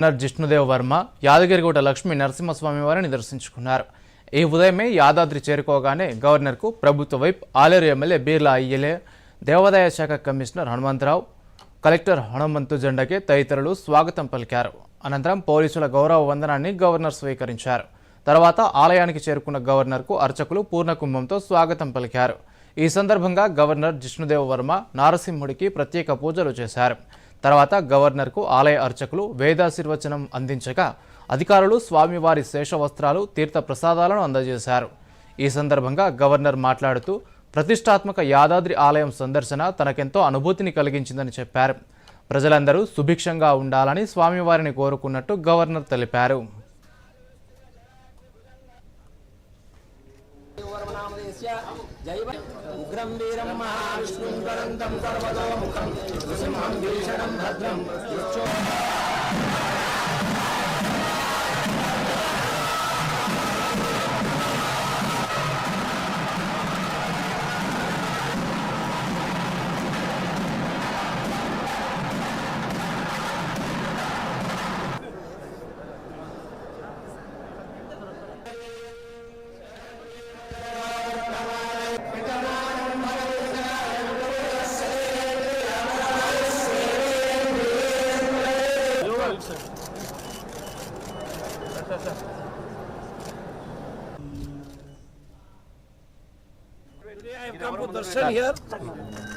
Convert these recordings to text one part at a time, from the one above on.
Governor Jishnu Dev Varma Yadagirigutta Lakshmi Narasimhaswamy వారిని దర్శించుకున్నారు ఈ ఉదయమే యాదాద్రి చేరుకోగానే గవర్నర్కు ప్రభుత్వ వైప్ ఆలేరు ఎమ్మెల్యే బీర్లా అయ్యలే దేవాదాయ శాఖ కమిషనర్ హనుమంతరావు కలెక్టర్ హనుమంతు జెండకే తదితరులు స్వాగతం పలికారు. అనంతరం పోలీసుల గౌరవ వందనాన్ని గవర్నర్ స్వీకరించారు. తర్వాత ఆలయానికి చేరుకున్న గవర్నర్కు అర్చకులు పూర్ణకుంభంతో స్వాగతం పలికారు. ఈ సందర్భంగా గవర్నర్ జిష్ణుదేవ్ వర్మ నారసింహుడికి ప్రత్యేక పూజలు చేశారు. తర్వాత గవర్నర్కు ఆలయ అర్చకులు వేదాశీర్వచనం అందించగా అధికారులు స్వామివారి శేషవస్త్రాలు తీర్థ ప్రసాదాలను అందజేశారు. ఈ సందర్భంగా గవర్నర్ మాట్లాడుతూ ప్రతిష్టాత్మక యాదాద్రి ఆలయం సందర్శన తనకెంతో అనుభూతిని కలిగించిందని చెప్పారు. ప్రజలందరూ సుభిక్షంగా ఉండాలని స్వామివారిని కోరుకున్నట్టు గవర్నర్ తెలిపారు. ఉగ్రం వీరం మహావిష్ణుం ಭದ್ರಂ I have come Darshan here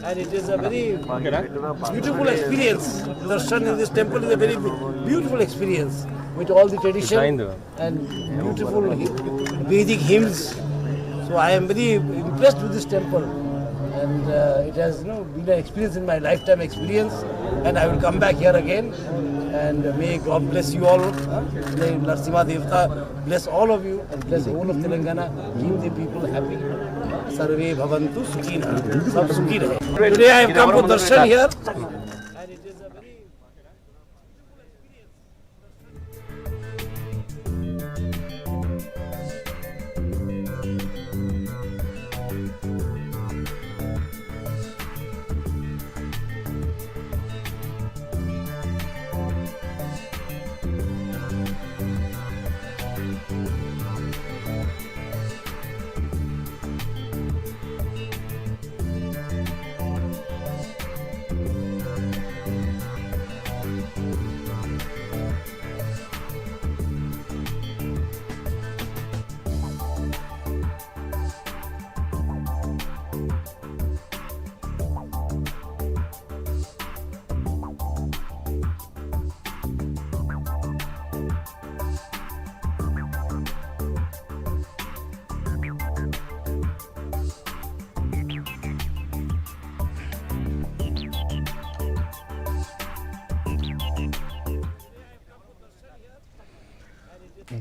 and it is a very beautiful experience. Darshan in this temple is a very beautiful experience with all the tradition and beautiful Vedic hymns. So I am very impressed with this temple and uh, it has you know, been an experience in my lifetime experience and I will come back here again and may God bless you all. May Narsimha Devta bless all of you and bless all of Telangana. Keep the people happy. Sarve Bhavantu Sukhina. Today I have come to Darshan here.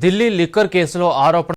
Delhi liquor కేసులో ఆరోపణ